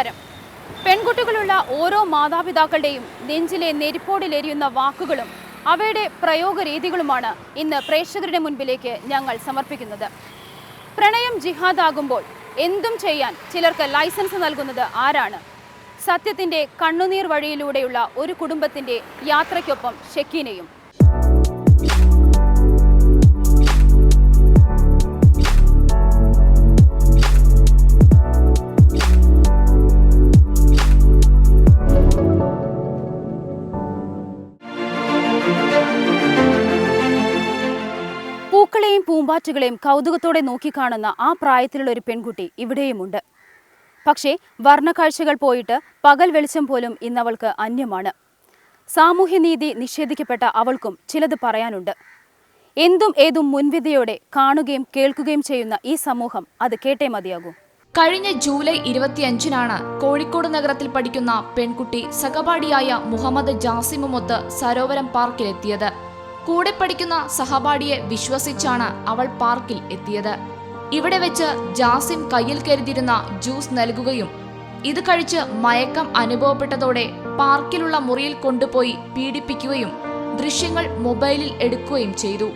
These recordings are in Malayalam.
നമസ്കാരം പെൺകുട്ടികളുള്ള ഓരോ മാതാപിതാക്കളുടെയും നെഞ്ചിലെ നെരിപ്പോടിലെരിയുന്ന വാക്കുകളും അവയുടെ പ്രയോഗ രീതികളുമാണ് ഇന്ന് പ്രേക്ഷകരുടെ മുൻപിലേക്ക് ഞങ്ങൾ സമർപ്പിക്കുന്നത്. പ്രണയം ജിഹാദാകുമ്പോൾ എന്തും ചെയ്യാൻ ചിലർക്ക് ലൈസൻസ് നൽകുന്നത് ആരാണ്? സത്യത്തിന്റെ കണ്ണുനീർ വഴിയിലൂടെയുള്ള ഒരു കുടുംബത്തിന്റെ യാത്രയ്ക്കൊപ്പം ഷെക്കീനയും പൂമ്പാറ്റുകളെയും കൗതുകത്തോടെ നോക്കിക്കാണുന്ന ആ പ്രായത്തിലുള്ള ഒരു പെൺകുട്ടി ഇവിടെയുമുണ്ട്. പക്ഷേ വർണക്കാഴ്ചകൾ പോയിട്ട് പകൽ വെളിച്ചം പോലും ഇന്നവൾക്ക് അന്യമാണ്. സാമൂഹ്യനീതി നിഷേധിക്കപ്പെട്ട അവൾക്കും ചിലത് പറയാനുണ്ട്. എന്തും ഏതും മുൻവിധിയോടെ കാണുകയും കേൾക്കുകയും ചെയ്യുന്ന ഈ സമൂഹം അത് കേട്ടേ മതിയാകൂ. കഴിഞ്ഞ ജൂലൈ ഇരുപത്തിയഞ്ചിനാണ് കോഴിക്കോട് നഗരത്തിൽ പഠിക്കുന്ന പെൺകുട്ടി സഹപാഠിയായ മുഹമ്മദ് ജാസിമുമൊത്ത് സരോവരം പാർക്കിലെത്തിയത്. കൂടെ പഠിക്കുന്ന സഹപാഠിയെ വിശ്വസിച്ചാണ് അവൾ പാർക്കിൽ എത്തിയത്. ഇവിടെ വെച്ച് ജാസിം കയ്യിൽ കരുതിയിരുന്ന ജ്യൂസ് നൽകുകയും ഇത് കഴിച്ച് മയക്കം അനുഭവപ്പെട്ടതോടെ പാർക്കിലുള്ള മുറിയിൽ കൊണ്ടുപോയി പീഡിപ്പിക്കുകയും ദൃശ്യങ്ങൾ മൊബൈലിൽ എടുക്കുകയും ചെയ്തു.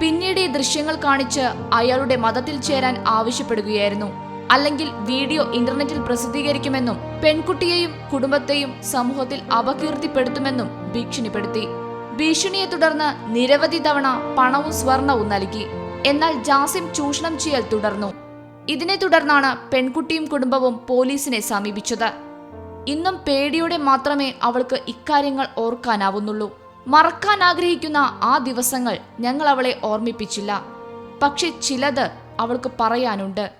പിന്നീട് ഈ ദൃശ്യങ്ങൾ കാണിച്ച് അയാളുടെ മതത്തിൽ ചേരാൻ ആവശ്യപ്പെടുകയായിരുന്നു. അല്ലെങ്കിൽ വീഡിയോ ഇന്റർനെറ്റിൽ പ്രസിദ്ധീകരിക്കുമെന്നും പെൺകുട്ടിയെയും കുടുംബത്തെയും സമൂഹത്തിൽ അപകീർത്തിപ്പെടുത്തുമെന്നും ഭീഷണിപ്പെടുത്തി. ഭീഷണിയെ തുടർന്ന് നിരവധി തവണ പണവും സ്വർണവും നൽകി. എന്നാൽ ജാസിം ചൂഷണം ചെയ്യൽ തുടർന്നു. ഇതിനെ തുടർന്നാണ് പെൺകുട്ടിയും കുടുംബവും പോലീസിനെ സമീപിച്ചത്. ഇന്നും പേടിയോടെ മാത്രമേ അവൾക്ക് ഇക്കാര്യങ്ങൾ ഓർക്കാനാവുന്നുള്ളൂ. മറക്കാൻ ആഗ്രഹിക്കുന്ന ആ ദിവസങ്ങൾ ഞങ്ങൾ അവളെ ഓർമ്മിപ്പിച്ചില്ല. പക്ഷെ ചിലത് അവൾക്ക് പറയാനുണ്ട്.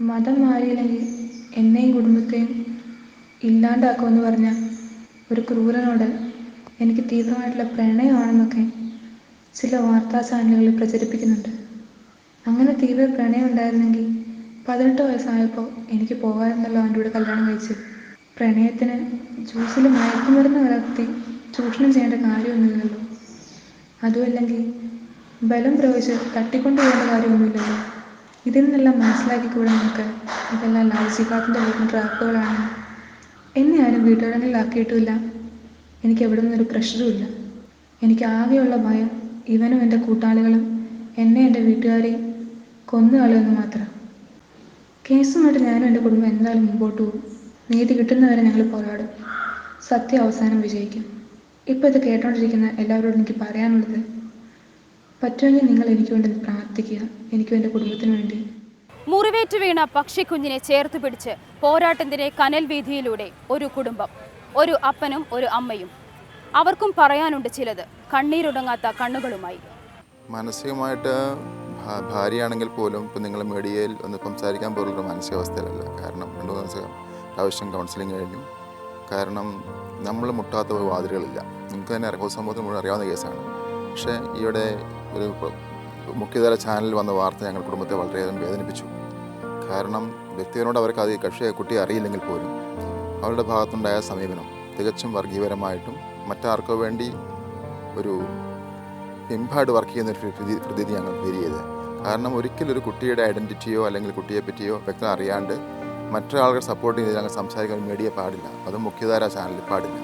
മതം മാറിയില്ലെങ്കിൽ എന്നെയും കുടുംബത്തെയും ഇല്ലാണ്ടാക്കുമെന്ന് പറഞ്ഞ ഒരു ക്രൂരനോട് എനിക്ക് തീവ്രമായിട്ടുള്ള പ്രണയമാണെന്നൊക്കെ ചില വാർത്താ ചാനലുകളിൽ പ്രചരിപ്പിക്കുന്നുണ്ട്. അങ്ങനെ തീവ്ര പ്രണയം ഉണ്ടായിരുന്നെങ്കിൽ പതിനെട്ട് വയസ്സായപ്പോൾ എനിക്ക് പോകാമെന്നല്ലോ അവന്റെ കൂടെ കല്യാണം കഴിച്ച് പ്രണയത്തിന് ജ്യൂസിൽ മയക്കുമരുന്ന് കലർത്തി ചൂഷണം ചെയ്യേണ്ട കാര്യമൊന്നുമില്ലല്ലോ. അതുമല്ലെങ്കിൽ ബലം പ്രയോഗിച്ച് തട്ടിക്കൊണ്ടു പോകേണ്ട കാര്യമൊന്നുമില്ലല്ലോ. ഇതിൽ നിന്നെല്ലാം മനസ്സിലാക്കിക്കൂടെ നമുക്ക് ഇതെല്ലാം ലവ് വീട്ടിൽ ട്രാപ്പുകളാണ് എന്നെ ആരും വീട്ടുകാരങ്ങളിലാക്കിയിട്ടുമില്ല എനിക്ക് എവിടെ നിന്നൊരു പ്രഷറും ഇല്ല. എനിക്ക് ആകെയുള്ള ഭയം ഇവനും എന്റെ കൂട്ടാളികളും എന്നെ എന്റെ വീട്ടുകാരെയും കൊന്നു കളയുമെന്ന് മാത്രം. കേസുമായിട്ട് ഞാനും എന്റെ കുടുംബം എന്തായാലും മുമ്പോട്ട് പോകും. നീതി കിട്ടുന്നവരെ ഞങ്ങൾ പോരാടും. സത്യം അവസാനം വിജയിക്കും. ഇപ്പോൾ ഇത് കേട്ടോണ്ടിരിക്കുന്ന എല്ലാവരോടും എനിക്ക് പറയാനുള്ളത് പറ്റുമെങ്കിൽ നിങ്ങൾ എനിക്ക് വേണ്ടി പ്രാർത്ഥിക്കുക. എനിക്കും എന്റെ കുടുംബത്തിന് വേണ്ടി. മുറിവേറ്റ് വീണ പക്ഷിക്കുഞ്ഞിനെ ചേർത്ത് പിടിച്ച് പോരാട്ടത്തിന്റെ കനൽ വീതിയിലൂടെ ഒരു കുടുംബം. ഒരു അപ്പനും ഒരു അമ്മയും. അവർക്കും പറയാനുണ്ട് ചിലത്. കണ്ണീരുടങ്ങാത്ത കണ്ണുകളുമായി. മാനസികമായിട്ട് ഭാര്യയാണെങ്കിൽ പോലും ഇപ്പം നിങ്ങൾ മീഡിയയിൽ ഒന്ന് സംസാരിക്കാൻ പോലുള്ളൊരു മാനസികാവസ്ഥയിലല്ല. കാരണം രണ്ട് മൂന്ന് ദിവസം പ്രാവശ്യം കൗൺസിലിംഗ് കഴിഞ്ഞു. കാരണം നമ്മൾ മുട്ടാത്ത ഒരു വാതിലുകളില്ല. നിങ്ങൾക്ക് തന്നെ അറിയാം സമൂഹത്തിന് മുഴുവൻ അറിയാവുന്ന കേസാണ്. പക്ഷേ ഈയിടെ ഒരു മുഖ്യതല ചാനലിൽ വന്ന വാർത്ത ഞങ്ങളുടെ കുടുംബത്തെ വളരെയധികം വേദനിപ്പിച്ചു. കാരണം വ്യക്തികളോട് അവർക്ക് അത് കക്ഷിയെ കുട്ടിയെ അറിയില്ലെങ്കിൽ പോലും അവരുടെ ഭാഗത്തുണ്ടായ സമീപനം തികച്ചും വർഗീയപരമായിട്ടും മറ്റാർക്കോ വേണ്ടി ഒരു പിമ്പാട് വർക്ക് ചെയ്യുന്ന ഒരു പ്രതി- പ്രതീതി ഞങ്ങൾ ഫീൽ കാരണം ഒരിക്കലും ഒരു കുട്ടിയുടെ ഐഡന്റിറ്റിയോ അല്ലെങ്കിൽ കുട്ടിയെ പറ്റിയോ വ്യക്തം അറിയാണ്ട് മറ്റൊരാളുടെ സപ്പോർട്ട് ചെയ്ത് ഞങ്ങൾ സംസാരിക്കാൻ മീഡിയ പാടില്ല. അത് മുഖ്യധാര ചാനലിൽ പാടില്ല.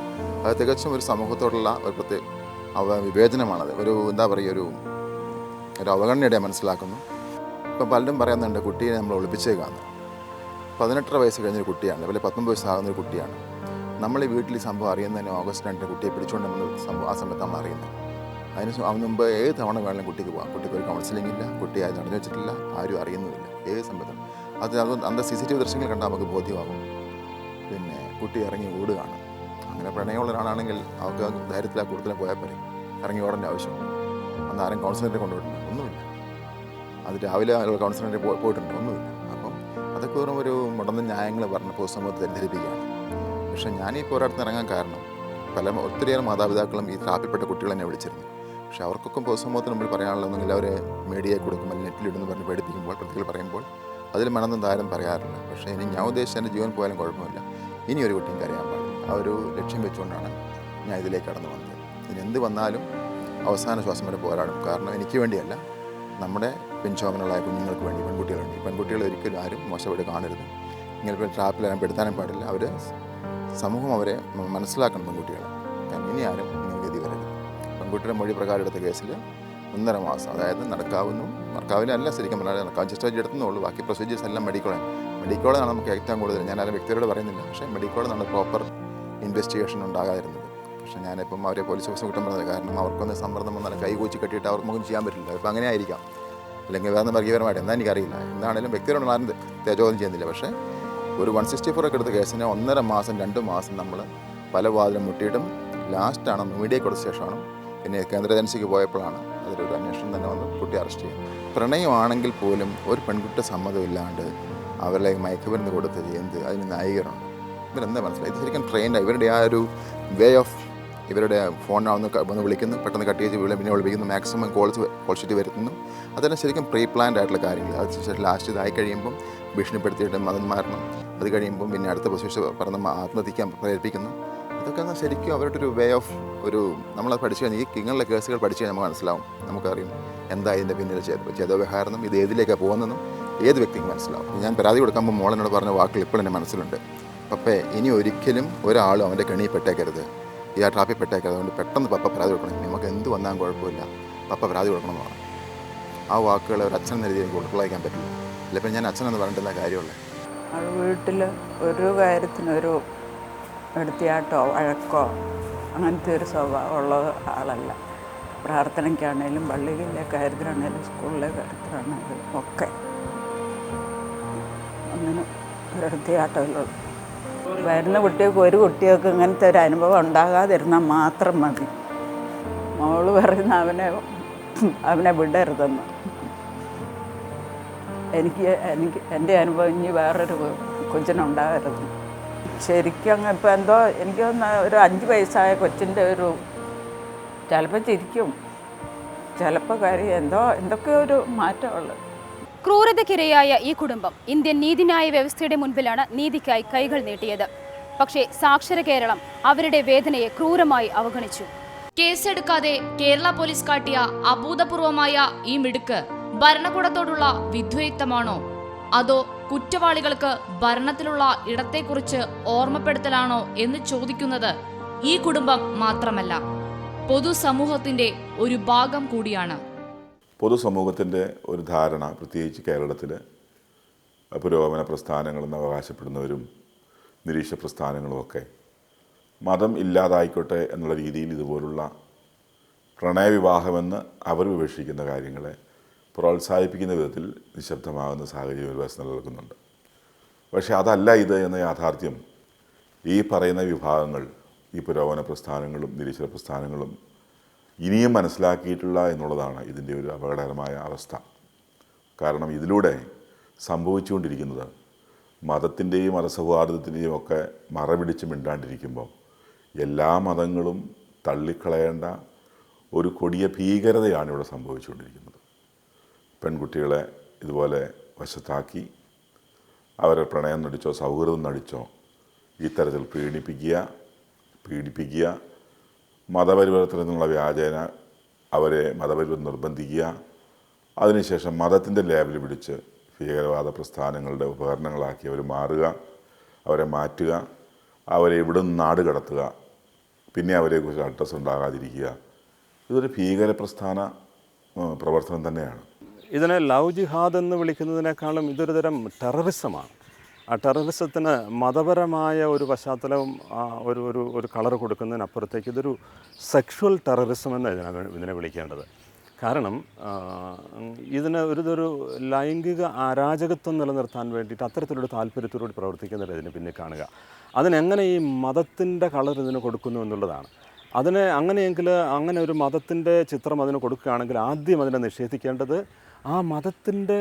അത് തികച്ചും ഒരു സമൂഹത്തോടുള്ള ഒരു പ്രത്യേക വിവേചനമാണത്. ഒരു എന്താ പറയുക ഒരു ഒരു അവഗണനയുടെ മനസ്സിലാക്കുന്നു. ഇപ്പം പലരും പറയുന്നുണ്ട് കുട്ടിയെ നമ്മൾ ഒളിപ്പിച്ചേക്കാന്ന്. പതിനെട്ടര വയസ്സ് കഴിഞ്ഞൊരു കുട്ടിയാണ്. അല്ലെങ്കിൽ പത്തൊമ്പത് വയസ്സാകുന്ന ഒരു കുട്ടിയാണ്. നമ്മൾ ഈ വീട്ടിൽ ഈ സംഭവം അറിയുന്നതിന് ഓഗസ്റ്റ് രണ്ടിന് കുട്ടിയെ പിടിച്ചുകൊണ്ട് നമ്മൾ സംഭവം ആ സമയത്ത് നമ്മൾ അറിയുന്നത്. അതിന് അതിന് മുമ്പ് ഏത് തവണ വേണമെങ്കിലും കുട്ടിക്ക് പോകാം കുട്ടിക്ക് ഒരു കൗൺസിലിംഗ് ഇല്ല കുട്ടി അത് നടന്നു വെച്ചിട്ടില്ല ആരും അറിയുന്നുമില്ല. ഏത് സമയത്തും അത് അത് അന്ത സി സി ടി വി ദൃശ്യങ്ങൾ കണ്ടാൽ നമുക്ക് ബോധ്യമാകും. പിന്നെ കുട്ടി ഇറങ്ങി ഓടുകയാണ്. അങ്ങനെ പ്രണയമുള്ള ഒരാളാണെങ്കിൽ അവർക്ക് ധൈര്യത്തിൽ ആ കൂടുതലും പോയാൽ പോരെ. ഇറങ്ങി ഓടേണ്ട ആവശ്യമുണ്ട് അന്ന് ആരും കൗൺസിലറെ കൊണ്ടുപോയിട്ടുണ്ട് ഒന്നുമില്ല. അത് രാവിലെ കൗൺസിലറെ പോയിട്ടുണ്ട്. അതൊക്കെ ഒരു മുടന്ന ന്യായങ്ങൾ പറഞ്ഞ് പൊതുസമൂഹത്തെ തെറ്റിദ്ധരിപ്പിക്കുകയാണ്. പക്ഷേ ഞാൻ ഈ പോരാട്ടത്തിന് ഇറങ്ങാൻ കാരണം പല ഒത്തിരിയേറെ മാതാപിതാക്കളും ഈ ട്രാപ്പിൽപ്പെട്ട കുട്ടികൾ എന്നെ വിളിച്ചിരുന്നു. പക്ഷേ അവർക്കൊക്കെ പൊതുസമൂഹത്തിന് മുമ്പിൽ പറയാനുള്ളതെങ്കിൽ അവർ മീഡിയയിൽ കൊടുക്കും അല്ലെങ്കിൽ നെറ്റിലിടുന്നു പറഞ്ഞ് പേടിപ്പിക്കുമ്പോൾ പ്രതികൾ പറയുമ്പോൾ അതിൽ മണന്നും താരം പറയാറില്ല. പക്ഷേ ഇനി ഞാൻ ഉദ്ദേശിച്ച എന്റെ ജീവൻ പോയാലും കുഴപ്പമില്ല. ഇനി ഒരു കുട്ടിയും കരയാൻ പാടില്ല. ആ ഒരു ലക്ഷ്യം വെച്ചുകൊണ്ടാണ് ഞാൻ ഇതിലേക്ക് കടന്നു വന്നത്. ഇനി എന്ത് വന്നാലും അവസാന ശ്വാസം വരെ പോരാടും. കാരണം എനിക്ക് വേണ്ടിയല്ല. നമ്മുടെ പിൻശോഭനകളായ കുഞ്ഞുങ്ങൾക്ക് വേണ്ടി പെൺകുട്ടികൾ വേണ്ടി പെൺകുട്ടികൾ ഒരിക്കലും ആരും മോശമായിട്ട് കാണരുത്. ഇങ്ങനെ ട്രാപ്പിൽ പെടുത്താനും പാടില്ല. അവർ സമൂഹം അവരെ മനസ്സിലാക്കണം പെൺകുട്ടികളെ. കാരണം ഇനി ആരും ഇങ്ങനെ ഗതി വരരുത്. പെൺകുട്ടിയുടെ മൊഴി പ്രകാരം എടുത്ത കേസിൽ ഒന്നര മാസം അതായത് നടക്കാവുന്നു. നടക്കാവിലല്ല ശരിക്കും പറഞ്ഞാൽ നടക്കാവ് ഡിസ്ചാർജ് എടുത്തുന്നുള്ളൂ ബാക്കി പ്രൊസീജിയേഴ്സ് എല്ലാം മെഡിക്കോളാണ് മെഡിക്കോളാണ് നമുക്ക് ഏറ്റവും കൂടുതൽ. ഞാൻ ആരും വ്യക്തിയോട് പറയുന്നില്ല. പക്ഷേ മെഡിക്കോളെ നമ്മൾ പ്രോപ്പർ ഇൻവെസ്റ്റിഗേഷൻ ഉണ്ടാകാതിരുന്നത്. പക്ഷേ ഞാനിപ്പം അവരെ പോലീസ് ഓഫീസ് കുറ്റം കാരണം അവർക്കൊന്ന് സമ്മർദ്ദം വന്നാൽ കൈ കൂച്ചി കെട്ടിയിട്ട് അവർക്കൊന്നും ചെയ്യാൻ പറ്റില്ല. അപ്പം അങ്ങനെ ആയിരിക്കാം. അല്ലെങ്കിൽ വേറെ വർഗീയപരമായിട്ട് എന്താ എനിക്കറിയില്ല. എന്താണെങ്കിലും വ്യക്തിയോട് ആരും തേജോധം ചെയ്യുന്നില്ല. പക്ഷേ ഒരു വൺ സിക്സ്റ്റി ഫോർ ഒക്കെ എടുത്ത കേസിന് ഒന്നര മാസം രണ്ട് മാസം നമ്മൾ പല വാതിലും മുട്ടിയിട്ടും ലാസ്റ്റാണ് മീഡിയ കൊടുത്ത ശേഷമാണ് പിന്നെ കേന്ദ്ര ഏജൻസിക്ക് പോയപ്പോഴാണ് അതിലൊരു അന്വേഷണം തന്നെ വന്ന് കുട്ടി അറസ്റ്റ് ചെയ്യും പ്രണയമാണെങ്കിൽ പോലും ഒരു പെൺകുട്ടി സമ്മതമില്ലാണ്ട് അവരെ മയക്കുമരുന്ന് കൊടുത്ത് എന്ത്? അതിന് ന്യായീകരണം. ഇവരെന്താ മനസ്സിലായി? ശരിക്കും ട്രെയിൻഡ് ഇവരുടെ ആ ഒരു വേ ഓഫ് ഇവരുടെ ഫോണിനാവുന്ന വന്ന് വിളിക്കുന്നു. പെട്ടെന്ന് കട്ട് ചെയ്ത് പിന്നെ വിളിപ്പിക്കുന്നു. മാക്സിമം കോൾസ് കോൾ ഷീറ്റ് വരുത്തുന്നു. അതെല്ലാം ശരിക്കും പ്രീ പ്ലാൻഡ് ആയിട്ടുള്ള കാര്യങ്ങൾ അത് ശേഷം ലാസ്റ്റ് ഇതായി കഴിയുമ്പം ഭീഷണിപ്പെടുത്തിയിട്ട് മതം മാറണം. അത് കഴിയുമ്പം പിന്നെ അടുത്ത പൊസിഷൻ പറഞ്ഞ് ആത്മഹത്യക്കാൻ പ്രേരിപ്പിക്കുന്നു. ഇതൊക്കെ എന്നാൽ ശരിക്കും അവരുടെ ഒരു വേ ഓഫ് ഒരു നമ്മളത് പഠിച്ചു കഴിഞ്ഞാൽ ഈ കിങ്ങളുടെ കേസുകൾ പഠിച്ചു കഴിഞ്ഞാൽ നമുക്ക് മനസ്സിലാവും. നമുക്കറിയും എന്താ ഇതിന്റെ പിന്നിൽ ചെയ്തവ്യവഹാരം ഇത് ഏതിലേക്കാണ് പോകുന്നതെന്നും ഏത് വ്യക്തിക്ക് മനസ്സിലാവും. ഞാൻ പരാതി കൊടുക്കുമ്പോൾ മോളനോട് പറഞ്ഞ വാക്കുകൾ ഇപ്പോൾ എന്റെ മനസ്സിലുണ്ട്. പപ്പേ ഇനി ഒരിക്കലും ഒരാളും അവന്റെ കെണിയിൽ പെട്ടേക്കരുത്. ഈ ആ ട്രാഫിൽ പെട്ടേക്കരുത് അതുകൊണ്ട് പെട്ടെന്ന് പപ്പ പരാതി കൊടുക്കണം. നിങ്ങൾക്ക് എന്ത് വന്നാലും കുഴപ്പമില്ല. പപ്പ പരാതി കൊടുക്കണം എന്ന് പറഞ്ഞു. ആ വാക്കുകൾ ഒരു അച്ഛൻ എന്ന രീതിയിൽ എനിക്ക് ഉൾക്കൊള്ളാൻ പറ്റില്ല. അല്ലെങ്കിൽ ഞാൻ അച്ഛനെന്ന് പറഞ്ഞിട്ടുള്ള കാര്യമുള്ളത് അത് വീട്ടിൽ ഒരു കാര്യത്തിനൊരു എടുത്തിയാട്ടോ വഴക്കോ അങ്ങനത്തെ ഒരു സ്വഭാവം ഉള്ള ആളല്ല. പ്രാർത്ഥനയ്ക്കാണേലും പള്ളിയിലെ കാര്യത്തിലാണേലും സ്കൂളിലെ കാര്യത്തിലാണേലും ഒക്കെ. ഒന്നിനും ഒരു എടുത്തിയാട്ടമുള്ളൂ വരുന്ന കുട്ടികൾക്ക് ഒരു കുട്ടികൾക്ക് ഇങ്ങനത്തെ ഒരു അനുഭവം ഉണ്ടാകാതിരുന്നാൽ മാത്രം മതി. മോൾ പറയുന്ന അവനെ അവനെ വിടരുതെന്ന്. എനിക്ക് എനിക്ക് എന്റെ അനുഭവം ഇനി വേറൊരു കൊച്ചിനുണ്ടാകരുത്. ശരിക്കും അങ്ങ് ഇപ്പം എന്തോ എനിക്ക് ഒരു അഞ്ച് വയസ്സായ കൊച്ചിന്റെ ഒരു ചിലപ്പോൾ ചിരിക്കും. ചിലപ്പോൾ കാര്യം എന്തോ എന്തൊക്കെയോ ഒരു മാറ്റമുള്ളത് ക്രൂരതയ്ക്കിരയായ ഈ കുടുംബം ഇന്ത്യൻ നീതിന്യായ വ്യവസ്ഥയുടെ മുൻപിലാണ് നീതിക്കായി കൈകൾ നീട്ടിയത്. പക്ഷേ സാക്ഷര കേരളം അവരുടെ വേദനയെ ക്രൂരമായി അവഗണിച്ചു. കേസെടുക്കാതെ കേരള പോലീസ് കാട്ടിയ അഭൂതപൂർവമായ ഈ മിടുക്ക് ഭരണകൂടത്തോടുള്ള വിധ്വയുക്തമാണോ? അതോ കുറ്റവാളികൾക്ക് ഭരണത്തിലുള്ള ഇടത്തെക്കുറിച്ച് ഓർമ്മപ്പെടുത്തലാണോ എന്ന് ചോദിക്കുന്നത് ഈ കുടുംബം മാത്രമല്ല. പൊതുസമൂഹത്തിന്റെ ഒരു ഭാഗം കൂടിയാണ്. പൊതുസമൂഹത്തിന്റെ ഒരു ധാരണ പ്രത്യേകിച്ച് കേരളത്തിൽ പുരോഗമന പ്രസ്ഥാനങ്ങളെന്ന് അവകാശപ്പെടുന്നവരും നിരീക്ഷ പ്രസ്ഥാനങ്ങളുമൊക്കെ മതം ഇല്ലാതായിക്കോട്ടെ എന്നുള്ള രീതിയിൽ ഇതുപോലുള്ള പ്രണയവിവാഹമെന്ന് അവർ വിവക്ഷിക്കുന്ന കാര്യങ്ങളെ പ്രോത്സാഹിപ്പിക്കുന്ന വിധത്തിൽ നിശബ്ദമാകുന്ന സാഹചര്യം ഒരു വശം നിലനിൽക്കുന്നുണ്ട് പക്ഷേ അതല്ല ഇത് എന്ന യാഥാർത്ഥ്യം ഈ പറയുന്ന വിഭാഗങ്ങൾ ഈ പുരോഗമന പ്രസ്ഥാനങ്ങളും നിരീശ്വര പ്രസ്ഥാനങ്ങളും ഇനിയും മനസ്സിലാക്കിയിട്ടില്ല എന്നുള്ളതാണ് ഇതിന്റെ ഒരു അപകടകരമായ അവസ്ഥ. കാരണം ഇതിലൂടെ സംഭവിച്ചുകൊണ്ടിരിക്കുന്നത് മതത്തിന്റെയും മതസൗഹാർദ്ദത്തിന്റെയും ഒക്കെ മറപിടിച്ച് മിണ്ടാണ്ടിരിക്കുമ്പോൾ എല്ലാ മതങ്ങളും തള്ളിക്കളയേണ്ട ഒരു കൊടിയ ഭീകരതയാണ് ഇവിടെ സംഭവിച്ചുകൊണ്ടിരിക്കുന്നത്. പെൺകുട്ടികളെ ഇതുപോലെ വശത്താക്കി അവരെ പ്രണയം നടിച്ചോ സൗഹൃദം നടിച്ചോ ഇത്തരത്തിൽ പീഡിപ്പിക്കുക പീഡിപ്പിക്കുക മതപരിവർത്തനത്തിനുള്ള വ്യാജേന അവരെ മതപരിവർത്തനം നിർബന്ധിക്കുക. അതിനുശേഷം മതത്തിന്റെ ലേബൽ പിടിച്ച് ഭീകരവാദ പ്രസ്ഥാനങ്ങളുടെ ഉപകരണങ്ങളാക്കി അവർ മാറുക അവരെ മാറ്റുക അവരെ ഇവിടെ നിന്ന് നാട് കടത്തുക പിന്നെ അവരെക്കുറിച്ച് അഡ്രസ്സ് ഉണ്ടാകാതിരിക്കുക. ഇതൊരു ഭീകര പ്രസ്ഥാന പ്രവർത്തനം തന്നെയാണ്. ഇതിനെ ലവ് ജിഹാദ് എന്ന് വിളിക്കുന്നതിനേക്കാളും ഇതൊരു തരം ടെററിസമാണ് ടെററിസത്തിന് മതപരമായ ഒരു പശ്ചാത്തലവും ഒരു ഒരു ഒരു കളർ കൊടുക്കുന്നതിനപ്പുറത്തേക്ക് ഇതൊരു സെക്ഷുവൽ ടെററിസം എന്ന് ഇതിനെ ഇതിനെ വിളിക്കേണ്ടത്. കാരണം ഇതിന് ഒരു ഇതൊരു ലൈംഗിക അരാജകത്വം നിലനിർത്താൻ വേണ്ടിയിട്ട് അത്തരത്തിലൊരു താല്പര്യത്തോടുകൂടി പ്രവർത്തിക്കുന്നവരെ ഇതിന് പിന്നെ കാണുക. അതിനെങ്ങനെ ഈ മതത്തിന്റെ കളർ ഇതിന് കൊടുക്കുന്നു എന്നുള്ളതാണ്. അതിന് അങ്ങനെയെങ്കിൽ അങ്ങനെ ഒരു മതത്തിന്റെ ചിത്രം അതിന് കൊടുക്കുകയാണെങ്കിൽ ആദ്യം അതിനെ നിഷേധിക്കേണ്ടത് ആ മതത്തിന്റെ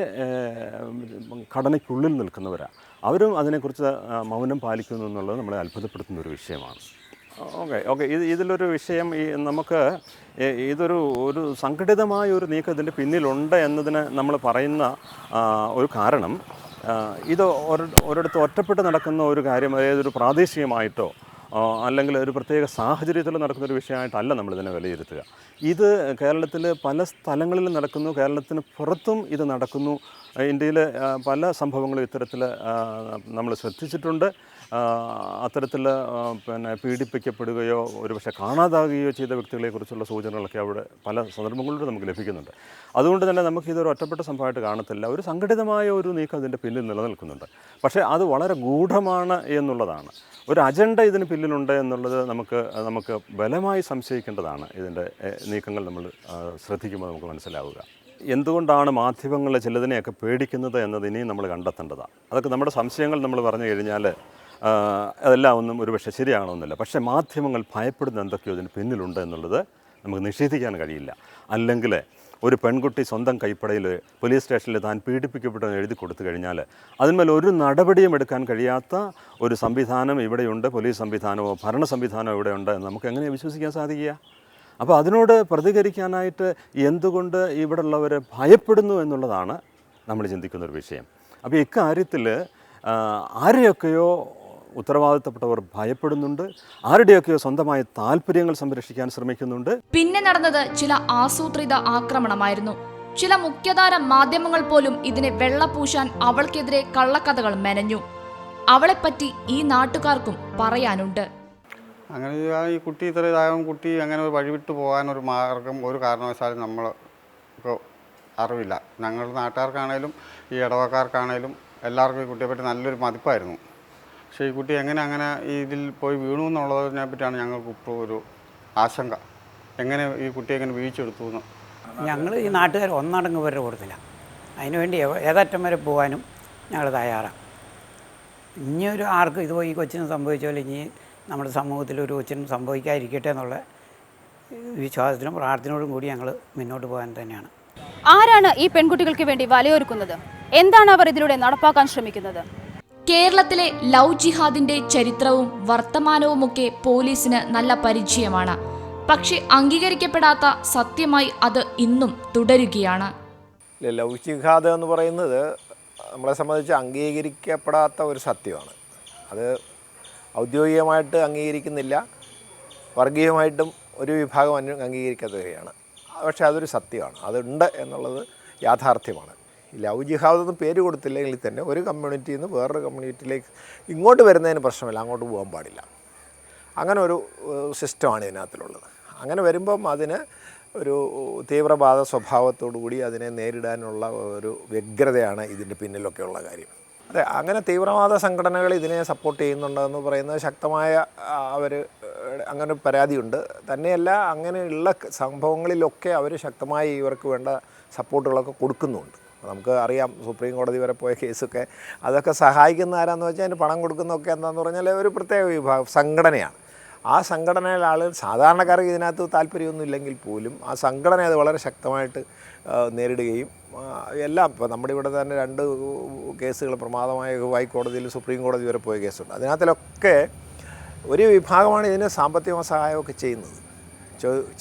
ഘടനയ്ക്കുള്ളിൽ നിൽക്കുന്നവരാണ് അവരും അതിനെക്കുറിച്ച് മൗനം പാലിക്കുന്നു എന്നുള്ളത് നമ്മളെ അത്ഭുതപ്പെടുത്തുന്ന ഒരു വിഷയമാണ്. Okay okay. ഇത് ഇതിലൊരു വിഷയം ഈ നമുക്ക് ഇതൊരു ഒരു സംഘടിതമായ ഒരു നീക്കം ഇതിന്റെ പിന്നിലുണ്ട് എന്നതിന് നമ്മൾ പറയുന്ന ഒരു കാരണം ഇത് ഒരു ഒരിടത്ത് ഒറ്റപ്പെട്ട് നടക്കുന്ന ഒരു കാര്യം അതായത് ഒരു പ്രാദേശികമായിട്ടോ അല്ലെങ്കിൽ ഒരു പ്രത്യേക സാഹചര്യത്തിൽ നടക്കുന്ന ഒരു വിഷയമായിട്ടല്ല നമ്മൾ ഇതിനെ വിലയിരുത്തുക. ഇത് കേരളത്തിൽ പല സ്ഥലങ്ങളിലും നടക്കുന്നു കേരളത്തിന് പുറത്തും ഇത് നടക്കുന്നു. ഇന്ത്യയിലെ പല സംഭവങ്ങളും ഇത്തരത്തിൽ നമ്മൾ ശ്രദ്ധിച്ചിട്ടുണ്ട്. അത്തരത്തിൽ പിന്നെ പീഡിപ്പിക്കപ്പെടുകയോ ഒരുപക്ഷെ കാണാതാകുകയോ ചെയ്ത വ്യക്തികളെക്കുറിച്ചുള്ള സൂചനകളൊക്കെ അവിടെ പല സന്ദർഭങ്ങളിലൂടെ നമുക്ക് ലഭിക്കുന്നുണ്ട്. അതുകൊണ്ട് തന്നെ നമുക്ക് ഇതൊരു ഒറ്റപ്പെട്ട സംഭവമായിട്ട് കാണത്തില്ല. ഒരു സംഘടിതമായ ഒരു നീക്കം ഇതിന്റെ പിന്നിൽ നിലനിൽക്കുന്നുണ്ട്. പക്ഷേ അത് വളരെ ഗൂഢമാണ് എന്നുള്ളതാണ്. ഒരു അജണ്ട ഇതിന് പിന്നിലുണ്ട് എന്നുള്ളത് നമുക്ക് നമുക്ക് ബലമായി സംശയിക്കേണ്ടതാണ്. ഇതിന്റെ നീക്കങ്ങൾ നമ്മൾ ശ്രദ്ധിക്കുമ്പോൾ നമുക്ക് മനസ്സിലാവുക. എന്തുകൊണ്ടാണ് മാധ്യമങ്ങൾ ചിലതിനെയൊക്കെ പേടിക്കുന്നത് എന്നത് ഇനിയും നമ്മൾ കണ്ടെത്തേണ്ടതാണ്. അതൊക്കെ നമ്മുടെ സംശയങ്ങൾ നമ്മൾ പറഞ്ഞു കഴിഞ്ഞാൽ അതെല്ലാം ഒന്നും ഒരുപക്ഷെ ശരിയാകണമെന്നില്ല പക്ഷേ മാധ്യമങ്ങൾ ഭയപ്പെടുന്ന എന്തൊക്കെയോ ഇതിന് പിന്നിലുണ്ട് എന്നുള്ളത് നമുക്ക് നിഷേധിക്കാൻ കഴിയില്ല. അല്ലെങ്കിൽ ഒരു പെൺകുട്ടി സ്വന്തം കൈപ്പടയിൽ പോലീസ് സ്റ്റേഷനിൽ താൻ പീഡിപ്പിക്കപ്പെട്ടെന്ന് എഴുതി കൊടുത്തു കഴിഞ്ഞാൽ അതിന്മേൽ ഒരു നടപടിയും എടുക്കാൻ കഴിയാത്ത ഒരു സംവിധാനം ഇവിടെയുണ്ട് പോലീസ് സംവിധാനമോ ഭരണ സംവിധാനമോ ഇവിടെയുണ്ട് എന്ന് നമുക്ക് എങ്ങനെ വിശ്വസിക്കാൻ സാധിക്കുക? അപ്പോൾ അതിനോട് പ്രതികരിക്കാനായിട്ട് എന്തുകൊണ്ട് ഇവിടെയുള്ളവർ ഭയപ്പെടുന്നു എന്നുള്ളതാണ് നമ്മൾ ചിന്തിക്കുന്നൊരു വിഷയം. അപ്പോൾ ഇക്കാര്യത്തിൽ ആരെയൊക്കെയോ ഉത്തരവാദിത്തപ്പെട്ടവർ ഭയപ്പെടുന്നുണ്ട്. ആരുടെയൊക്കെയോ സ്വന്തമായ താല്പര്യങ്ങൾ സംരക്ഷിക്കാൻ ശ്രമിക്കുന്നുണ്ട്. പിന്നെ നടന്നത് ചില ആസൂത്രിത ആക്രമണമായിരുന്നു. ചില മുഖ്യധാര മാധ്യമങ്ങൾ പോലും ഇതിനെ വെള്ളപൂശാൻ അവൾക്കെതിരെ കള്ളക്കഥകൾ മെനഞ്ഞു. അവളെപ്പറ്റി ഈ നാട്ടുകാർക്കും പറയാനുണ്ട്. അങ്ങനെ ഈ കുട്ടി ഇത്ര ഇതാകും കുട്ടി അങ്ങനെ ഒരു പോകാൻ ഒരു മാർഗം ഒരു കാരണവശാലും നമ്മൾ അറിവില്ല. ഞങ്ങൾ നാട്ടുകാർക്കാണേലും ഈ ഇടവക്കാർക്കാണേലും എല്ലാവർക്കും ഈ കുട്ടിയെപ്പറ്റി നല്ലൊരു മതിപ്പായിരുന്നു. പക്ഷേ ഈ കുട്ടി എങ്ങനെ അങ്ങനെ ഇതിൽ പോയി വീണു എന്നുള്ളതിനെ പറ്റിയാണ് ഞങ്ങൾക്ക് ഇപ്പോൾ ഒരു ആശങ്ക. എങ്ങനെ ഈ കുട്ടി എങ്ങനെ വീഴ്ചെടുത്തു എന്ന്. ഞങ്ങൾ ഈ നാട്ടുകാർ ഒന്നടങ്ക് വരെ കൊടുത്തില്ല അതിനുവേണ്ടി ഏതറ്റം വരെ പോകാനും ഞങ്ങൾ തയ്യാറാണ് ഇനിയൊരു ആർക്കും ഇതുപോലെ ഈ കൊച്ചിന് സംഭവിച്ച പോലെ ഇനി നമ്മുടെ സമൂഹത്തിൽ ഒരു കൊച്ചിനും സംഭവിക്കാതിരിക്കട്ടെ എന്നുള്ള വിശ്വാസത്തിനും പ്രാർത്ഥനയോടും കൂടി ഞങ്ങൾ മുന്നോട്ട് പോകാൻ തന്നെയാണ്. ആരാണ് ഈ പെൺകുട്ടികൾക്ക് വേണ്ടി വലയൊരുക്കുന്നത്? എന്താണ് അവർ ഇതിലൂടെ നടപ്പാക്കാൻ ശ്രമിക്കുന്നത്? കേരളത്തിലെ ലവ് ജിഹാദിന്റെ ചരിത്രവും വർത്തമാനവുമൊക്കെ പോലീസിന് നല്ല പരിചയമാണ്. പക്ഷെ അംഗീകരിക്കപ്പെടാത്ത സത്യമായി അത് ഇന്നും തുടരുകയാണ്. ലവ് ജിഹാദ് എന്ന് പറയുന്നത് നമ്മളെ സംബന്ധിച്ച് അംഗീകരിക്കപ്പെടാത്ത ഒരു സത്യമാണ്. അത് ഔദ്യോഗികമായിട്ട് അംഗീകരിക്കുന്നില്ല. വർഗീയമായിട്ടും ഒരു വിഭാഗം അന്വ അംഗീകരിക്കാത്തവരെയാണ്. പക്ഷേ അതൊരു സത്യമാണ്. അതുണ്ട് എന്നുള്ളത് യാഥാർത്ഥ്യമാണ്. ലവ് ജിഹാദ് എന്ന് പേര് കൊടുത്തില്ലെങ്കിൽ തന്നെ ഒരു കമ്മ്യൂണിറ്റിയിൽ നിന്ന് വേറൊരു കമ്മ്യൂണിറ്റിയിലേക്ക് ഇങ്ങോട്ട് വരുന്നതിന് പ്രശ്നമില്ല അങ്ങോട്ട് പോകാൻ പാടില്ല. അങ്ങനെ ഒരു സിസ്റ്റമാണ് ഇതിനകത്തിലുള്ളത്. അങ്ങനെ വരുമ്പം അതിന് ഒരു തീവ്രവാദ സ്വഭാവത്തോടു കൂടി അതിനെ നേരിടാനുള്ള ഒരു വ്യഗ്രതയാണ് ഇതിന്റെ പിന്നിലൊക്കെയുള്ള കാര്യം. അതെ അങ്ങനെ തീവ്രവാദ സംഘടനകൾ ഇതിനെ സപ്പോർട്ട് ചെയ്യുന്നുണ്ടെന്ന് പറയുന്നത് ശക്തമായ അവർ അങ്ങനെ പരാതിയുണ്ട്. തന്നെയല്ല അങ്ങനെയുള്ള സംഭവങ്ങളിലൊക്കെ അവർ ശക്തമായി ഇവർക്ക് വേണ്ട സപ്പോർട്ടുകളൊക്കെ കൊടുക്കുന്നുണ്ട്. നമുക്ക് അറിയാം സുപ്രീം കോടതി വരെ പോയ കേസൊക്കെ അതൊക്കെ സഹായിക്കുന്ന ആരാന്ന് വെച്ചാൽ അതിന് പണം കൊടുക്കുന്നതൊക്കെ എന്താണെന്ന് പറഞ്ഞാൽ ഒരു പ്രത്യേക വിഭാഗം സംഘടനയാണ്. ആ സംഘടനയിലെ ആളുകൾ സാധാരണക്കാർക്ക് ഇതിനകത്ത് താല്പര്യമൊന്നും ഇല്ലെങ്കിൽ പോലും ആ സംഘടന അത് വളരെ ശക്തമായിട്ട് നേരിടുകയും എല്ലാം ഇപ്പോൾ നമ്മുടെ ഇവിടെ തന്നെ രണ്ട് കേസുകൾ പ്രമാദമായ ഹൈക്കോടതിയിൽ സുപ്രീം കോടതി വരെ പോയ കേസുണ്ട്. അതിനകത്തിലൊക്കെ ഒരു വിഭാഗമാണ് ഇതിന് സാമ്പത്തിക സഹായമൊക്കെ ചെയ്യുന്നത്.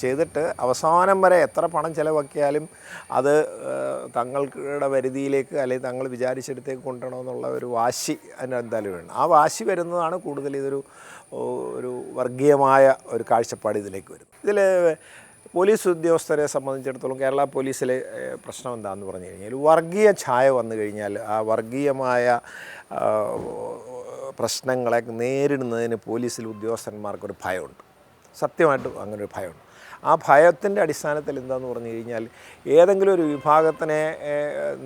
ചെയ്തിട്ട് അവസാനം വരെ എത്ര പണം ചിലവാക്കിയാലും അത് തങ്ങളുടെ പരിധിയിലേക്ക് അല്ലെങ്കിൽ തങ്ങൾ വിചാരിച്ചെടുത്തേക്ക് കൊണ്ടുവരണമെന്നുള്ള ഒരു വാശി അതിന് എന്തായാലും വേണം. ആ വാശി വരുന്നതാണ് കൂടുതൽ ഇതൊരു ഒരു വർഗീയമായ ഒരു കാഴ്ചപ്പാട് ഇതിലേക്ക് വരുന്നത്. ഇതിൽ പോലീസ് ഉദ്യോഗസ്ഥരെ സംബന്ധിച്ചിടത്തോളം കേരള പോലീസിലെ പ്രശ്നം എന്താണെന്ന് പറഞ്ഞു കഴിഞ്ഞാൽ വർഗീയ ഛായ വന്നു കഴിഞ്ഞാൽ ആ വർഗീയമായ പ്രശ്നങ്ങളെ നേരിടുന്നതിന് പോലീസിൽ ഉദ്യോഗസ്ഥന്മാർക്കൊരു ഭയമുണ്ട്. സത്യമായിട്ടും അങ്ങനെ ഒരു ഭയമുണ്ട്. ആ ഭയത്തിന്റെ അടിസ്ഥാനത്തിൽ എന്താണെന്ന് പറഞ്ഞു കഴിഞ്ഞാൽ ഏതെങ്കിലും ഒരു വിഭാഗത്തിനെ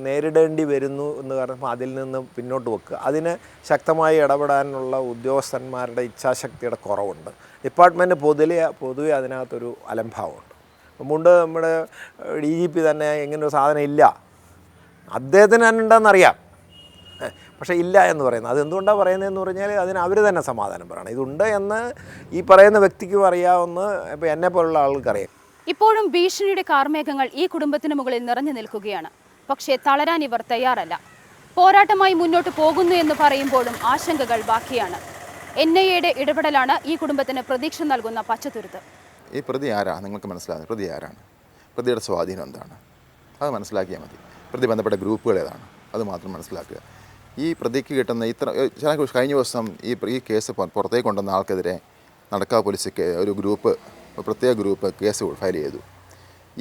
നേരിടേണ്ടി വരുന്നു എന്ന് പറയുമ്പോൾ അതിൽ നിന്ന് പിന്നോട്ട് വെക്കുക. അതിന് ശക്തമായി ഇടപെടാനുള്ള ഉദ്യോഗസ്ഥന്മാരുടെ ഇച്ഛാശക്തിയുടെ കുറവുണ്ട്. ഡിപ്പാർട്ട്മെന്റ് പൊതുവെ പൊതുവെ അതിനകത്തൊരു അലംഭാവമുണ്ട്. മുമ്പ് നമ്മുടെ ഡി ജി പി തന്നെ ഇങ്ങനെ ഒരു സാധനം ഇല്ല. അദ്ദേഹത്തിന് തന്നെ ഉണ്ടെന്നറിയാം. പക്ഷേ ഇല്ല എന്ന് പറയുന്നത്. അത് എന്തുകൊണ്ടാണ് പറയുന്നതെന്ന് പറഞ്ഞാൽ അതിന് അവർ തന്നെ സമാധാനം പറയണം. ഇതുണ്ട് എന്ന് ഈ പറയുന്ന വ്യക്തിക്കും അറിയാവുന്ന ഇപ്പോൾ എന്നെ പോലുള്ള ആൾക്കറിയാം. ഇപ്പോഴും ഭീഷണിയുടെ കാർമേഘങ്ങൾ ഈ കുടുംബത്തിന് മുകളിൽ നിറഞ്ഞു നിൽക്കുകയാണ്. പക്ഷേ തളരാൻ ഇവർ തയ്യാറല്ല. പോരാട്ടമായി മുന്നോട്ട് പോകുന്നു എന്ന് പറയുമ്പോഴും ആശങ്കകൾ ബാക്കിയാണ്. എൻ ഐ എയുടെ ഇടപെടലാണ് ഈ കുടുംബത്തിന് പ്രതീക്ഷ നൽകുന്ന പച്ചത്തുരുത്ത്. ഈ പ്രതി ആരാ? നിങ്ങൾക്ക് മനസ്സിലാകുന്നത് പ്രതി ആരാണ്? പ്രതിയുടെ സ്വാധീനം എന്താണ്? അത് മനസ്സിലാക്കിയാൽ മതി. പ്രതി ബന്ധപ്പെട്ട ഗ്രൂപ്പുകൾ ഏതാണ്? അത് മാത്രം മനസ്സിലാക്കുക. ഈ പ്രതിക്ക് കിട്ടുന്ന ഇത്ര ചില കഴിഞ്ഞ ദിവസം ഈ ഈ കേസ് പുറത്തേക്ക് കൊണ്ടുവന്ന ആൾക്കെതിരെ നടക്കാവ് പോലീസ് ഒരു ഗ്രൂപ്പ് ഒരു പ്രത്യേക ഗ്രൂപ്പ് കേസ് ഫയൽ ചെയ്തു.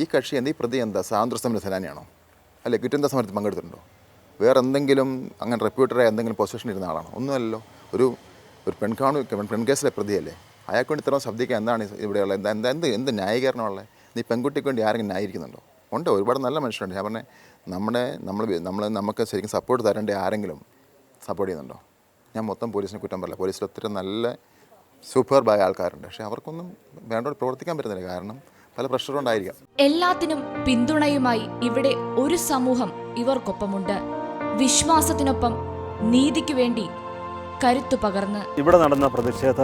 ഈ കക്ഷി എന്താ ഈ പ്രതി എന്താ സ്വാതന്ത്ര്യ സമര സേനാനിയാണോ? അല്ലെ കിട്ടുന്ന സമരത്തിൽ പങ്കെടുത്തിട്ടുണ്ടോ? വേറെ എന്തെങ്കിലും അങ്ങനെ റെപ്യൂട്ടറായ എന്തെങ്കിലും പൊസിഷൻ ഇരുന്ന ആളാണോ? ഒന്നുമല്ലല്ലോ. ഒരു ഒരു പെൺകാണു പെൺകേസിലെ പ്രതിയല്ലേ? അയാൾക്ക് വേണ്ടി ഇത്രയും ശബ്ദിക്കാൻ എന്താണ് ഇവിടെയുള്ള എന്താ എന്താ എന്ത് എന്ത് ന്യായീകരണമുള്ളത് നീ പെൺകുട്ടിക്ക് വേണ്ടി ആരെങ്കിലും ന്യായീകരിക്കുന്നുണ്ടോ? ഉണ്ട് ഒരുപാട് നല്ല മനുഷ്യരുണ്ട്. ഞാൻ പറഞ്ഞേ നമ്മുടെ നമ്മൾ നമ്മൾ നമുക്ക് ശരിക്കും സപ്പോർട്ട് തരേണ്ട ആരെങ്കിലും സപ്പോർട്ട് ചെയ്യുന്നുണ്ടോ? ഞാൻ മൊത്തം പോലീസിനെ കുറ്റം പറയില്ല. പോലീസിൽ ഒത്തിരി നല്ല സൂപ്പർബായ ആൾക്കാരുണ്ട്. പക്ഷെ അവർക്കൊന്നും വേണ്ടോട് പ്രവർത്തിക്കാൻ പറ്റുന്നില്ല. കാരണം പല പ്രഷറും കൊണ്ടായിരിക്കാം. എല്ലാത്തിനും പിന്തുണയുമായി ഇവിടെ ഒരു സമൂഹം ഇവർക്കൊപ്പമുണ്ട്. വിശ്വാസത്തിനൊപ്പം നീതിക്ക് വേണ്ടി കരുത്തു പകർന്ന് ഇവിടെ നടന്ന പ്രതിഷേധ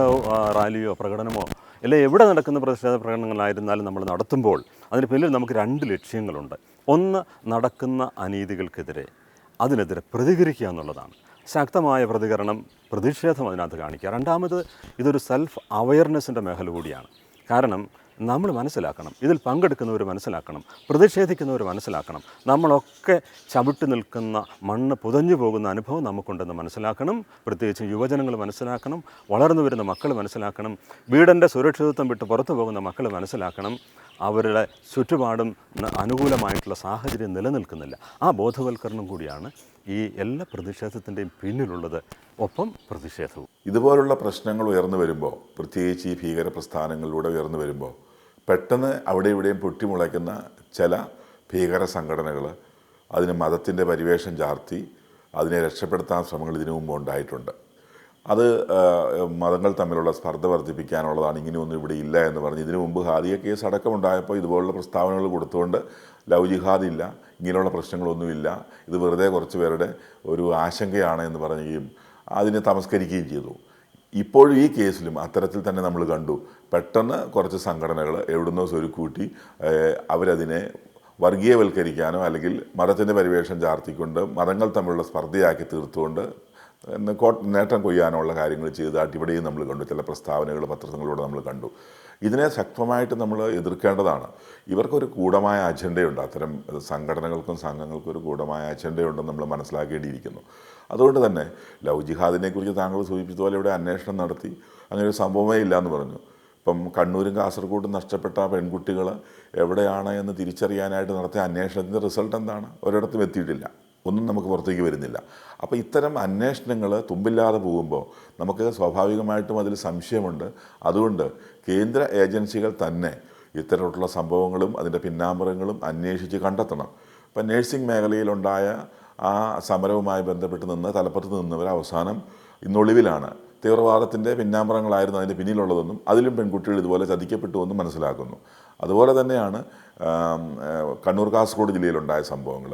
റാലിയോ പ്രകടനമോ അല്ലെ എവിടെ നടക്കുന്ന പ്രതിഷേധ പ്രകടനങ്ങളായിരുന്നാലും നമ്മൾ നടത്തുമ്പോൾ അതിന് പിന്നിൽ നമുക്ക് രണ്ട് ലക്ഷ്യങ്ങളുണ്ട്. ഒന്ന് നടക്കുന്ന അനീതികൾക്കെതിരെ അതിനെതിരെ പ്രതികരിക്കുക എന്നുള്ളതാണ്. ശക്തമായ പ്രതികരണം പ്രതിഷേധം അതിനകത്ത് കാണിക്കുക. രണ്ടാമത് ഇതൊരു സെൽഫ് അവയർനെസ്സിന്റെ മേഖല കൂടിയാണ്. കാരണം നമ്മൾ മനസ്സിലാക്കണം. ഇതിൽ പങ്കെടുക്കുന്നവർ മനസ്സിലാക്കണം. പ്രതിഷേധിക്കുന്നവർ മനസ്സിലാക്കണം. നമ്മളൊക്കെ ചവിട്ടി നിൽക്കുന്ന മണ്ണ് പുതഞ്ഞു പോകുന്ന അനുഭവം നമുക്കുണ്ടെന്ന് മനസ്സിലാക്കണം. പ്രത്യേകിച്ച് യുവജനങ്ങൾ മനസ്സിലാക്കണം. വളർന്നു വരുന്ന മക്കൾ മനസ്സിലാക്കണം. വീടിന്റെ സുരക്ഷിതത്വം വിട്ട് പുറത്തു പോകുന്ന മക്കൾ മനസ്സിലാക്കണം. അവരുടെ ചുറ്റുപാടും അനുകൂലമായിട്ടുള്ള സാഹചര്യം നിലനിൽക്കുന്നില്ല. ആ ബോധവൽക്കരണം കൂടിയാണ് ഈ എല്ലാ പ്രതിഷേധത്തിന്റെയും പിന്നിലുള്ളത്. ഒപ്പം പ്രതിഷേധവും. ഇതുപോലുള്ള പ്രശ്നങ്ങൾ ഉയർന്നു വരുമ്പോൾ പ്രത്യേകിച്ച് ഈ ഭീകര പ്രസ്ഥാനങ്ങളിലൂടെ ഉയർന്നു വരുമ്പോൾ പെട്ടെന്ന് അവിടെ ഇവിടെയും പൊട്ടിമുളയ്ക്കുന്ന ചില ഭീകര സംഘടനകൾ അതിന് മതത്തിന്റെ പരിവേഷം ചാർത്തി അതിനെ രക്ഷപ്പെടുത്താൻ ശ്രമങ്ങൾ ഇതിനു മുമ്പ് ഉണ്ടായിട്ടുണ്ട്. അത് മതങ്ങൾ തമ്മിലുള്ള സ്പർദ്ധ വർദ്ധിപ്പിക്കാനുള്ളതാണ് ഇങ്ങനെയൊന്നും ഇവിടെ ഇല്ല എന്ന് പറഞ്ഞ് ഇതിനു മുമ്പ് ഹാദിയ കേസ് അടക്കമുണ്ടായപ്പോൾ ഇതുപോലുള്ള പ്രസ്താവനകൾ കൊടുത്തുകൊണ്ട് ലവ് ജിഹാദ് ഇല്ല ഇങ്ങനെയുള്ള പ്രശ്നങ്ങളൊന്നുമില്ല ഇത് വെറുതെ കുറച്ച് പേരുടെ ഒരു ആശങ്കയാണ് എന്ന് പറയുകയും അതിനെ തമസ്കരിക്കുകയും ചെയ്തു. ഇപ്പോഴും ഈ കേസിലും അത്തരത്തിൽ തന്നെ നമ്മൾ കണ്ടു. പെട്ടെന്ന് കുറച്ച് സംഘടനകൾ എവിടുന്നോ സ്വരുക്കൂട്ടി അവരതിനെ വർഗീയവൽക്കരിക്കാനോ അല്ലെങ്കിൽ മതത്തിന്റെ പരിവേഷം ചാർത്തിക്കൊണ്ട് മതങ്ങൾ തമ്മിലുള്ള സ്പർദ്ധയാക്കി തീർത്തുകൊണ്ട് നേട്ടം കൊയ്യാനുള്ള കാര്യങ്ങൾ ചെയ്ത് അടിപടിയും നമ്മൾ കണ്ടു. ചില പ്രസ്താവനകൾ പത്രങ്ങളിലൂടെ നമ്മൾ കണ്ടു. ഇതിനെ ശക്തമായിട്ട് നമ്മൾ എതിർക്കേണ്ടതാണ്. ഇവർക്കൊരു കൂടമായ അജണ്ടയുണ്ട്. അത്തരം സംഘടനകൾക്കും സംഘങ്ങൾക്കും ഒരു കൂടമായ അജണ്ടയുണ്ടെന്ന് നമ്മൾ മനസ്സിലാക്കേണ്ടിയിരിക്കുന്നു. അതുകൊണ്ട് തന്നെ ലവ് ജിഹാദിനെ കുറിച്ച് താങ്കൾ സൂചിപ്പിച്ചതുപോലെ ഇവിടെ അന്വേഷണം നടത്തി. അങ്ങനെ ഒരു സംഭവമേ ഇല്ല എന്ന് പറഞ്ഞു. ഇപ്പം കണ്ണൂരും കാസർഗോഡും നഷ്ടപ്പെട്ട പെൺകുട്ടികൾ എവിടെയാണ് എന്ന് തിരിച്ചറിയാനായിട്ട് നടത്തിയ അന്വേഷണത്തിന്റെ റിസൾട്ട് എന്താണ്? ഒരിടത്തും എത്തിയിട്ടില്ല. ഒന്നും നമുക്ക് പുറത്തേക്ക് വരുന്നില്ല. അപ്പോൾ ഇത്തരം അന്വേഷണങ്ങൾ തുമ്പില്ലാതെ പോകുമ്പോൾ നമുക്ക് സ്വാഭാവികമായിട്ടും അതിൽ സംശയമുണ്ട്. അതുകൊണ്ട് കേന്ദ്ര ഏജൻസികൾ തന്നെ ഇത്തരത്തിലുള്ള സംഭവങ്ങളും അതിന്റെ പിന്നാമ്പറങ്ങളും അന്വേഷിച്ച് കണ്ടെത്തണം. ഇപ്പം നേഴ്സിംഗ് മേഖലയിലുണ്ടായ ആ സമരവുമായി ബന്ധപ്പെട്ട് നിന്ന് തലപ്പത്ത് നിന്നവർ അവസാനം ഇന്നൊളിവിലാണ് തീവ്രവാദത്തിന്റെ പിന്നാമ്പറങ്ങളായിരുന്നു അതിന്റെ പിന്നിലുള്ളതെന്നും അതിലും പെൺകുട്ടികൾ ഇതുപോലെ ചതിക്കപ്പെട്ടുവെന്നും മനസ്സിലാക്കുന്നു. അതുപോലെ തന്നെയാണ് കണ്ണൂർ കാസർഗോഡ് ജില്ലയിലുണ്ടായ സംഭവങ്ങൾ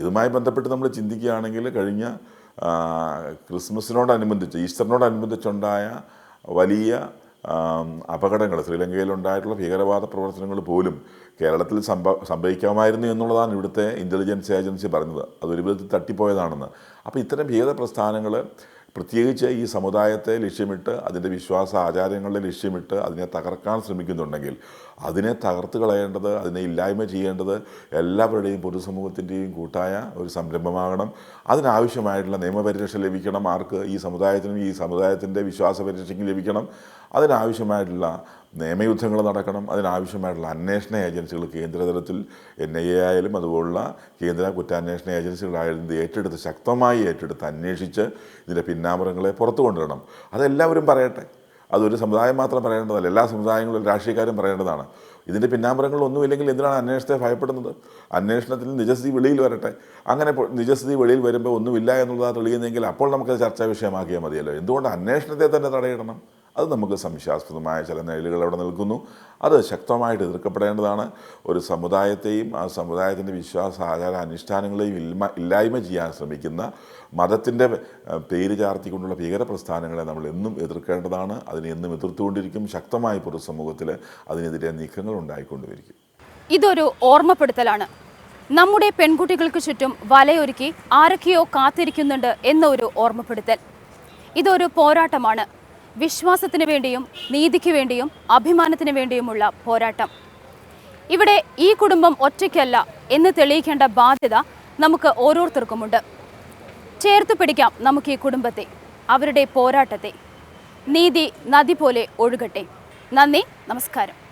ഇതുമായി ബന്ധപ്പെട്ട് നമ്മൾ ചിന്തിക്കുകയാണെങ്കിൽ കഴിഞ്ഞ ക്രിസ്മസിനോടനുബന്ധിച്ച് ഈസ്റ്ററിനോടനുബന്ധിച്ചുണ്ടായ വലിയ ആം, ശ്രീലങ്കയിൽ ഉണ്ടായിട്ടുള്ള ഭീകരവാദ പ്രവർത്തനങ്ങൾ പോലും കേരളത്തിൽ സംഭവ സംഭവിക്കാമായിരുന്നു എന്നുള്ളതാണ് ഇവിടുത്തെ ഇന്റലിജൻസ് ഏജൻസി പറഞ്ഞത്. അതൊരു വിധത്തിൽ തട്ടിപ്പോയതാണെന്ന്. അപ്പോൾ ഇത്തരം ഭീകര പ്രസ്ഥാനങ്ങൾ പ്രത്യേകിച്ച് ഈ സമുദായത്തെ ലക്ഷ്യമിട്ട് അതിന്റെ വിശ്വാസ ആചാരങ്ങളെ ലക്ഷ്യമിട്ട് അതിനെ തകർക്കാൻ ശ്രമിക്കുന്നുണ്ടെങ്കിൽ അതിനെ തകർത്ത് കളയേണ്ടത് അതിനെ ഇല്ലായ്മ ചെയ്യേണ്ടത് എല്ലാവരുടെയും പൊതുസമൂഹത്തിന്റെയും കൂട്ടായ ഒരു സംരംഭമാകണം. അതിനാവശ്യമായിട്ടുള്ള നിയമപരിരക്ഷ ലഭിക്കണം ആർക്ക് ഈ സമുദായത്തിനും ഈ സമുദായത്തിന്റെ വിശ്വാസ പരിരക്ഷയ്ക്കും ലഭിക്കണം. അതിനാവശ്യമായിട്ടുള്ള നിയമയുദ്ധങ്ങൾ നടക്കണം. അതിനാവശ്യമായിട്ടുള്ള അന്വേഷണ ഏജൻസികൾ കേന്ദ്രതലത്തിൽ എൻ ഐ എ ആയാലും അതുപോലുള്ള കേന്ദ്ര കുറ്റാന്വേഷണ ഏജൻസികളായാലും ഇത് ഏറ്റെടുത്ത് ശക്തമായി ഏറ്റെടുത്ത് അന്വേഷിച്ച് ഇതിന്റെ പിന്നാമ്പറങ്ങളെ പുറത്തു കൊണ്ടുവരണം. അതെല്ലാവരും പറയട്ടെ. അതൊരു സമുദായം മാത്രം പറയേണ്ടതല്ല. എല്ലാ സമുദായങ്ങളും രാഷ്ട്രീയക്കാരും പറയേണ്ടതാണ്. ഇതിന്റെ പിന്നാമ്പറങ്ങളൊന്നുമില്ലെങ്കിൽ എന്തിനാണ് അന്വേഷണത്തെ ഭയപ്പെടുന്നത്? അന്വേഷണത്തിൽ നിജസ്ഥിതി വെളിയിൽ വരട്ടെ. അങ്ങനെ നിജസ്ഥിതി വെളിയിൽ വരുമ്പോൾ ഒന്നുമില്ല എന്നുള്ളത് തെളിയുന്നെങ്കിൽ അപ്പോൾ നമുക്കത് ചർച്ചാ വിഷയമാക്കിയാൽ മതിയല്ലോ. എന്തുകൊണ്ട് അന്വേഷണത്തെ തന്നെ തടയിടണം? അത് നമുക്ക് സംശയാസ്പദമായ ചില നിഴലുകൾ അവിടെ നിൽക്കുന്നു. അത് ശക്തമായിട്ട് എതിർക്കപ്പെടേണ്ടതാണ്. ഒരു സമുദായത്തെയും ആ സമുദായത്തിന്റെ വിശ്വാസ ആചാര അനുഷ്ഠാനങ്ങളെയും ഇല്ലായ്മ ഇല്ലായ്മ ചെയ്യാൻ ശ്രമിക്കുന്ന മതത്തിന്റെ പേര് ചാർത്തിക്കൊണ്ടുള്ള ഭീകര പ്രസ്ഥാനങ്ങളെ നമ്മൾ എന്നും എതിർക്കേണ്ടതാണ്. അതിനെ എന്നും എതിർത്തുകൊണ്ടിരിക്കും. പൊതു സമൂഹത്തിൽ അതിനെതിരെ നീക്കങ്ങൾ ഉണ്ടായിക്കൊണ്ടുവരിക്കും ഇതൊരു ഓർമ്മപ്പെടുത്തലാണ്. നമ്മുടെ പെൺകുട്ടികൾക്ക് ചുറ്റും വലയൊരുക്കി ആരൊക്കെയോ കാത്തിരിക്കുന്നുണ്ട് എന്നൊരു ഓർമ്മപ്പെടുത്തൽ. ഇതൊരു പോരാട്ടമാണ്. വിശ്വാസത്തിന് വേണ്ടിയും നീതിക്ക് വേണ്ടിയും അഭിമാനത്തിന് വേണ്ടിയുമുള്ള പോരാട്ടം. ഇവിടെ ഈ കുടുംബം ഒറ്റയ്ക്കല്ല എന്ന് തെളിയിക്കേണ്ട ബാധ്യത നമുക്ക് ഓരോരുത്തർക്കുമുണ്ട്. ചേർത്ത് പിടിക്കാം നമുക്ക് ഈ കുടുംബത്തെ അവരുടെ പോരാട്ടത്തെ. നീതി നദി പോലെ ഒഴുകട്ടെ. നന്ദി നമസ്കാരം.